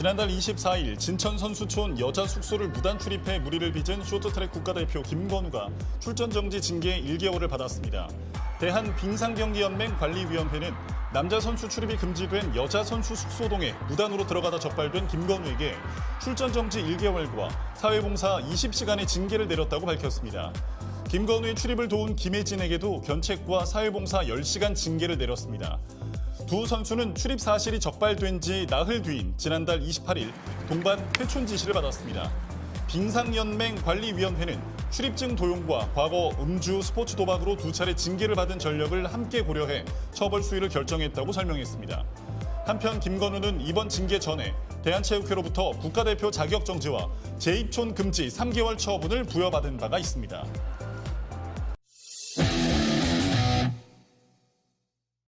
지난달 24일 진천 선수촌 여자 숙소를 무단 출입해 무리를 빚은 쇼트트랙 국가대표 김건우가 출전 정지 징계 1개월을 받았습니다. 대한 빙상경기연맹 관리위원회는 남자 선수 출입이 금지된 여자 선수 숙소 동에 무단으로 들어가다 적발된 김건우에게 출전 정지 1개월과 사회봉사 20시간의 징계를 내렸다고 밝혔습니다. 김건우의 출입을 도운 김혜진에게도 견책과 사회봉사 10시간 징계를 내렸습니다. 두 선수는 출입 사실이 적발된 지 나흘 뒤인 지난달 28일 동반 퇴촌 지시를 받았습니다. 빙상연맹 관리위원회는 출입증 도용과 과거 음주 스포츠 도박으로 두 차례 징계를 받은 전력을 함께 고려해 처벌 수위를 결정했다고 설명했습니다. 한편 김건우는 이번 징계 전에 대한체육회로부터 국가대표 자격 정지와 재입촌 금지 3개월 처분을 부여받은 바가 있습니다.